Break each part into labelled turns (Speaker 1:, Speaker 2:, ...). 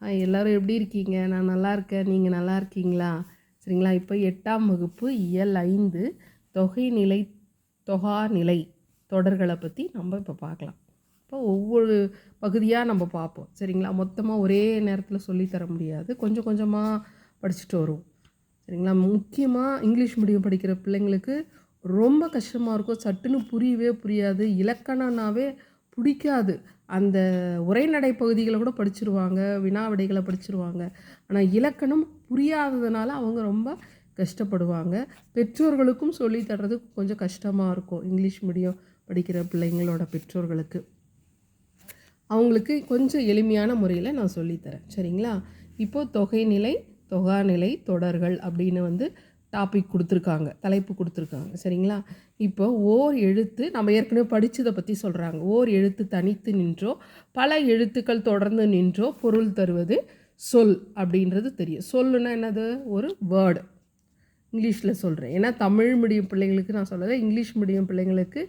Speaker 1: எல்லோரும் எப்படி இருக்கீங்க? நான் நல்லா இருக்கேன். நீங்கள் நல்லா இருக்கீங்களா? சரிங்களா? இப்போ எட்டாம் வகுப்பு இயல் ஐந்து தொகை நிலை தொகா நிலை தொடர்களை பற்றி நம்ம இப்போ பார்க்கலாம். இப்போ ஒவ்வொரு பகுதியாக நம்ம பார்ப்போம். சரிங்களா? மொத்தமாக ஒரே நேரத்தில் சொல்லித்தர முடியாது. கொஞ்சம் கொஞ்சமாக படிச்சுட்டு வருவோம். சரிங்களா? முக்கியமாக இங்கிலீஷ் மீடியம் படிக்கிற பிள்ளைங்களுக்கு ரொம்ப கஷ்டமாக இருக்கும். சட்டுன்னு புரியவே புரியாது. இலக்கணனாவே பிடிக்காது. அந்த உரைநடை பகுதிகளை கூட படிச்சிருவாங்க வினா விடைகளை படிச்சிருவாங்க. ஆனால் இலக்கணம் புரியாததுனால அவங்க ரொம்ப கஷ்டப்படுவாங்க. பெற்றோர்களுக்கும் சொல்லி தர்றது கொஞ்சம் கஷ்டமாக இருக்கும் இங்கிலீஷ் மீடியம் படிக்கிற பிள்ளைங்களோட பெற்றோர்களுக்கு. அவங்களுக்கு கொஞ்சம் எளிமையான முறையில் நான் சொல்லித்தரேன் சரிங்களா? இப்போது தொகைநிலை தொகாநிலை தொடர்கள் அப்படின்னு வந்து டாபிக் கொடுத்துருக்காங்க தலைப்பு கொடுத்துருக்காங்க. சரிங்களா? இப்போ ஓர் எழுத்து நம்ம ஏற்கனவே படித்ததை பற்றி சொல்கிறாங்க ஓர் எழுத்து தனித்து நின்றோ பல எழுத்துக்கள் தொடர்ந்து நின்றோ பொருள் தருவது சொல் அப்படின்றது தெரியும். சொல்லுன்னா என்னது? ஒரு வேர்டு இங்கிலீஷில் சொல்கிறேன் ஏன்னா தமிழ் மீடியம் பிள்ளைங்களுக்கு நான் சொல்லலை. இங்கிலீஷ் மீடியம் பிள்ளைங்களுக்கு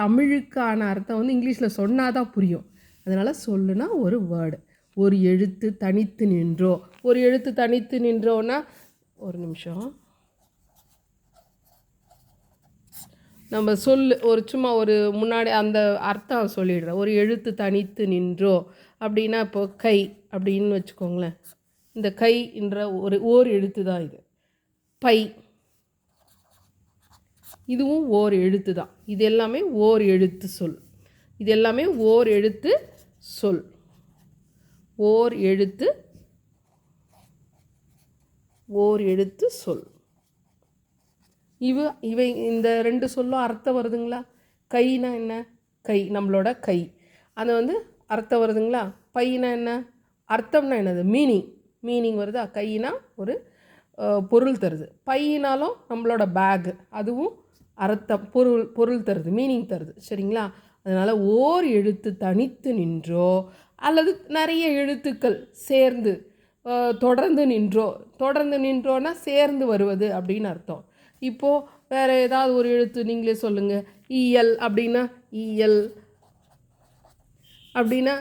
Speaker 1: தமிழுக்கான அர்த்தம் வந்து இங்கிலீஷில் சொன்னால் தான் புரியும். அதனால் சொல்லுனா ஒரு வேர்டு ஒரு எழுத்து தனித்து நின்றோ ஒரு எழுத்து தனித்து நின்றோன்னா ஒரு நிமிஷம். நம்ம சொல் ஒரு சும்மா ஒரு முன்னாடி அந்த அர்த்தம் சொல்லிடுறேன். ஒரு எழுத்து தனித்து நின்றோ அப்படின்னா இப்போ கை அப்படின்னு வச்சுக்கோங்களேன். இந்த கை என்ற ஒரு ஓர் எழுத்து தான் இது. பை. இதுவும் ஓர் எழுத்து தான். இது எல்லாமே ஓர் எழுத்து சொல். இது எல்லாமே ஓர் எழுத்து சொல். ஓர் எழுத்து ஓர் எழுத்து சொல். இவ இவை இந்த ரெண்டு சொல்லும் அர்த்தம் வருதுங்களா? கைனா என்ன? கை நம்மளோட கை. அது வந்து அர்த்தம் வருதுங்களா? பையனா என்ன? அர்த்தம்னா என்னது? மீனிங் மீனிங் வருதா? கையினா ஒரு பொருள் தருது. பையினாலும் நம்மளோட பேகு அதுவும் அர்த்தம் பொருள் பொருள் தருது மீனிங் தருது. சரிங்களா? அதனால் ஓர் எழுத்து தனித்து நின்றோ அல்லது நிறைய எழுத்துக்கள் சேர்ந்து தொடர்ந்து நின்றோ தொடர்ந்து நின்றோன்னா சேர்ந்து வருவது அப்படின்னு அர்த்தம். இப்போது வேறு ஏதாவது ஒரு எழுத்து நீங்களே சொல்லுங்கள் இஎல் அப்படின்னா இஎல். அப்படின்னா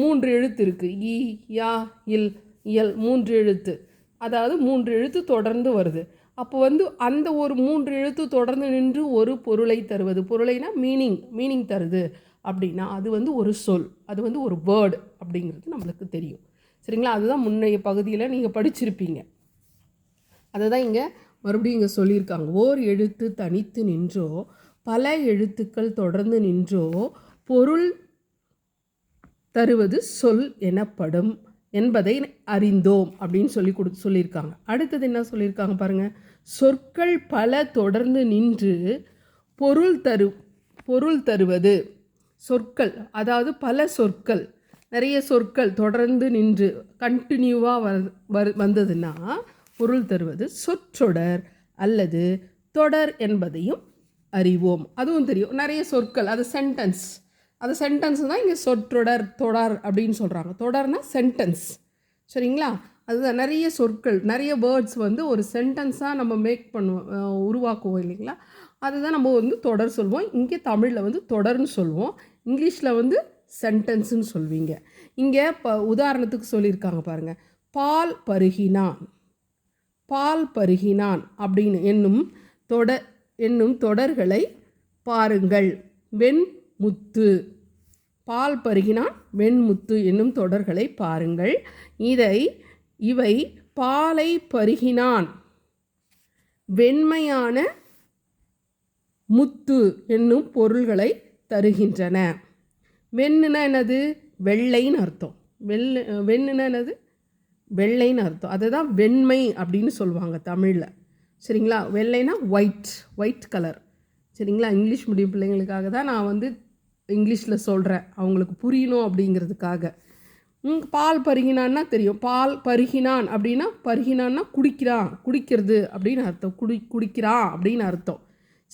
Speaker 1: மூன்று எழுத்து இருக்குது இ யா இல் இயல் மூன்று எழுத்து. அதாவது மூன்று எழுத்து தொடர்ந்து வருது. அப்போ வந்து அந்த ஒரு மூன்று எழுத்து தொடர்ந்து நின்று ஒரு பொருளை தருவது. பொருளைனா மீனிங் மீனிங் தருது அப்படின்னா அது வந்து ஒரு சொல் அது வந்து ஒரு வேர்டு அப்படிங்கிறது நம்மளுக்கு தெரியும். சரிங்களா? அதுதான் முன்னைய பகுதியில் நீங்கள் படிச்சிருப்பீங்க. அதை தான் இங்கே மறுபடியும் இங்கே சொல்லியிருக்காங்க. ஓர் எழுத்து தனித்து நின்றோ பல எழுத்துக்கள் தொடர்ந்து நின்றோ பொருள் தருவது சொல் எனப்படும் என்பதை அறிந்தோம் அப்படின்னு சொல்லி கொடு சொல்லியிருக்காங்க. அடுத்தது என்ன சொல்லியிருக்காங்க பாருங்கள் சொற்கள் பல தொடர்ந்து நின்று பொருள் தரு பொருள் தருவது சொற்கள் அதாவது பல சொற்கள் நிறைய சொற்கள் தொடர்ந்து நின்று கண்டினியூவாக வ வந்ததுன்னா பொருள் தருவது சொற்றொடர் அல்லது தொடர் என்பதையும் அறிவோம். அதுவும் தெரியும். நிறைய சொற்கள் அது சென்டென்ஸ் அது சென்டென்ஸ் தான் இங்கே சொற்றொடர் தொடர் அப்படின்னு சொல்கிறாங்க தொடர்னா சென்டென்ஸ் சரிங்களா? அதுதான் நிறைய சொற்கள் நிறைய வேர்ட்ஸ் வந்து ஒரு சென்டென்ஸாக நம்ம மேக் பண்ணுவோம் உருவாக்குவோம் இல்லைங்களா? அதுதான் நம்ம வந்து தொடர் சொல்லுவோம் இங்கே தமிழில் வந்து தொடர்னு சொல்லுவோம் இங்கிலீஷில் வந்து சென்டென்ஸுன்னு சொல்வீங்க. இங்கே இப்போ உதாரணத்துக்கு சொல்லியிருக்காங்க பாருங்கள் பால் பருகினான். பால் பருகினான் அப்படின்னு என்னும் தொட என்னும் தொடர்களை பாருங்கள். வெண்முத்து பால் பருகினான் வெண்முத்து என்னும் தொடர்களை பாருங்கள். இதை இவை பாலை பருகினான். வெண்மையான முத்து என்னும் பொருள்களை தருகின்றன. வெண்ணுனா என்னது? வெள்ளைன்னு அர்த்தம். வெள்ளை வெண்ணுனா என்னது? வெள்ளைன்னு அர்த்தம். அதுதான் வெண்மை அப்படின்னு சொல்லுவாங்க தமிழில். சரிங்களா? வெள்ளைனா ஒயிட் ஒயிட் கலர் சரிங்களா? இங்கிலீஷ் மீடியம் பிள்ளைங்களுக்காக தான் நான் வந்து இங்கிலீஷில் சொல்கிறேன் அவங்களுக்கு புரியணும் அப்படிங்கிறதுக்காக. பால் பருகினான்னா தெரியும். பால் பருகினான் அப்படின்னா பருகினான்னா குடிக்கிறான். குடிக்கிறது அப்படின்னு அர்த்தம். குடி குடிக்கிறான் அப்படின்னு அர்த்தம்.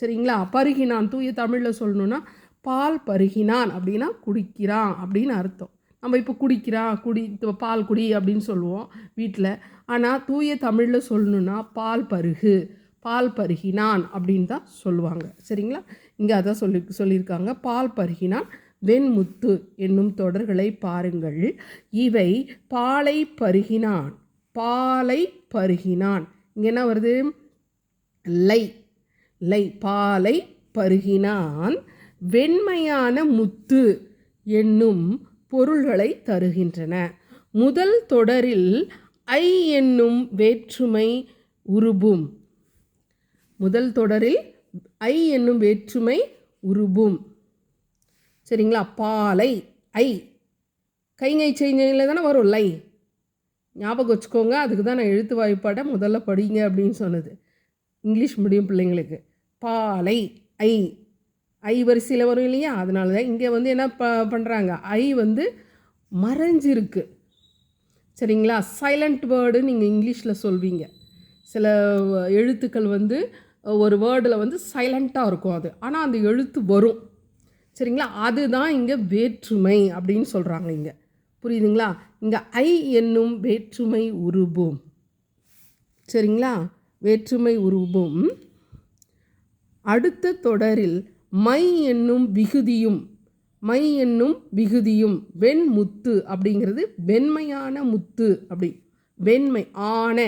Speaker 1: சரிங்களா? பருகினான். தூய தமிழில் சொல்லணுன்னா பால் பருகினான் அப்படின்னா குடிக்கிறான் அப்படின்னு அர்த்தம். நம்ம இப்போ குடிக்கிறான் குடி பால் குடி அப்படின்னு சொல்லுவோம் வீட்டில். ஆனால் தூய தமிழில் சொல்லணுன்னா பால் பருகு பால் பருகினான் அப்படின்னு தான் சொல்லுவாங்க. சரிங்களா? இங்கே அதான் சொல்லி சொல்லியிருக்காங்க. பால் பருகினான் வெண்முத்து என்னும் தொடர்களை பாருங்கள். இவை பாலை பருகினான் பாலை பருகினான். இங்கே என்ன வருது? லை லை பாலை பருகினான். வெண்மையான முத்து என்னும் பொருள்களை தருகின்றன. முதல் தொடரில் ஐ என்னும் வேற்றுமை உருபும். முதல் தொடரில் ஐ என்னும் வேற்றுமை உருபும். சரிங்களா? பாலை ஐ. கைங்கை செய்கையில் தானே வரும்? லை. ஞாபகம் வச்சுக்கோங்க. அதுக்கு தான் நான் எழுத்து வாய்ப்பாட்டை முதல்ல படிங்க அப்படின்னு சொன்னது. இங்கிலீஷ் மீடியம் பிள்ளைங்களுக்கு. பாலை ஐ. ஐ வரிசையில் வரும் இல்லையா? அதனால தான் இங்கே வந்து என்ன ப பண்ணுறாங்க ஐ வந்து மறைஞ்சிருக்கு. சரிங்களா? சைலண்ட் வேர்டு நீங்கள் இங்கிலீஷில் சொல்வீங்க. சில எழுத்துக்கள் வந்து ஒரு வேர்டில் வந்து சைலண்ட்டாக இருக்கும் அது. ஆனால் அந்த எழுத்து வரும். சரிங்களா? அதுதான் இங்கே வேற்றுமை அப்படின்னு சொல்கிறாங்க இங்கே. புரியுதுங்களா? இங்கே ஐ என்னும் வேற்றுமை உருபும். சரிங்களா? வேற்றுமை உருபும். அடுத்த தொடரில் மை என்னும் விகுதியும் மை என்னும் விகுதியும் வெண்முத்து அப்படிங்கிறது வெண்மையான முத்து அப்படி. வெண்மை ஆன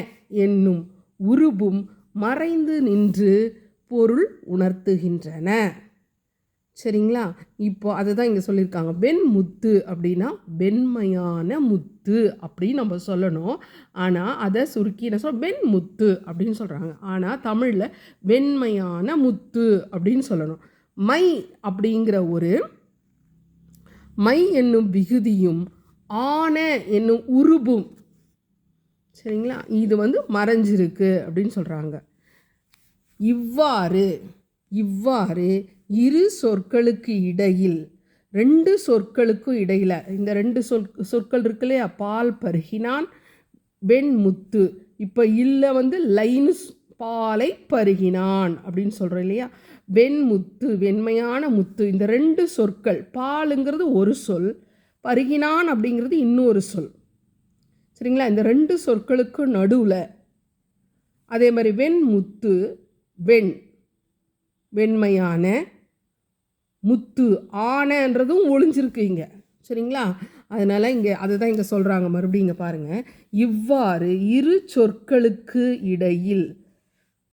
Speaker 1: என்னும் உருபும் மறைந்து நின்று பொருள் உணர்த்துகின்றன. சரிங்களா? இப்போ அதை தான் இங்கே சொல்லியிருக்காங்க. வெண்முத்து அப்படின்னா வெண்மையான முத்து அப்படின்னு நம்ம சொல்லணும். ஆனால் அதை சுருக்கி என்ன சொல்ல வெண்முத்து அப்படின்னு சொல்கிறாங்க ஆனால் தமிழில் வெண்மையான முத்து அப்படின்னு சொல்லணும். மை அப்படிங்கிற ஒரு மை என்னும் விகுதியும் ஆன என்னும் உருபும் சரிங்களா? இது வந்து மறைஞ்சிருக்கு அப்படின்னு சொல்கிறாங்க இவ்வாறு இவ்வாறு இரு சொற்களுக்கு இடையில் ரெண்டு சொற்களுக்கும் இடையில் இந்த ரெண்டு சொற் சொற்கள் இருக்கு இல்லையா? பால் பருகினான் வெண்முத்து. இப்போ இல்லை வந்து லைன்ஸ் பாலை பருகினான் அப்படின்னு சொல்கிறோம் இல்லையா? வெண்முத்து வெண்மையான முத்து இந்த ரெண்டு சொற்கள் பாலுங்கிறது ஒரு சொல் பருகினான் அப்படிங்கிறது இன்னொரு சொல். சரிங்களா? இந்த ரெண்டு சொற்களுக்கு நடுவில் அதே மாதிரி வெண்முத்து வெண் வெண்மையான முத்து ஆனன்றதும் ஒளிஞ்சிருக்கு இங்கே. சரிங்களா? அதனால் இங்கே அதை தான் இங்கே சொல்கிறாங்க மறுபடியும் இங்கே பாருங்கள் இவ்வாறு இரு சொற்களுக்கு இடையில்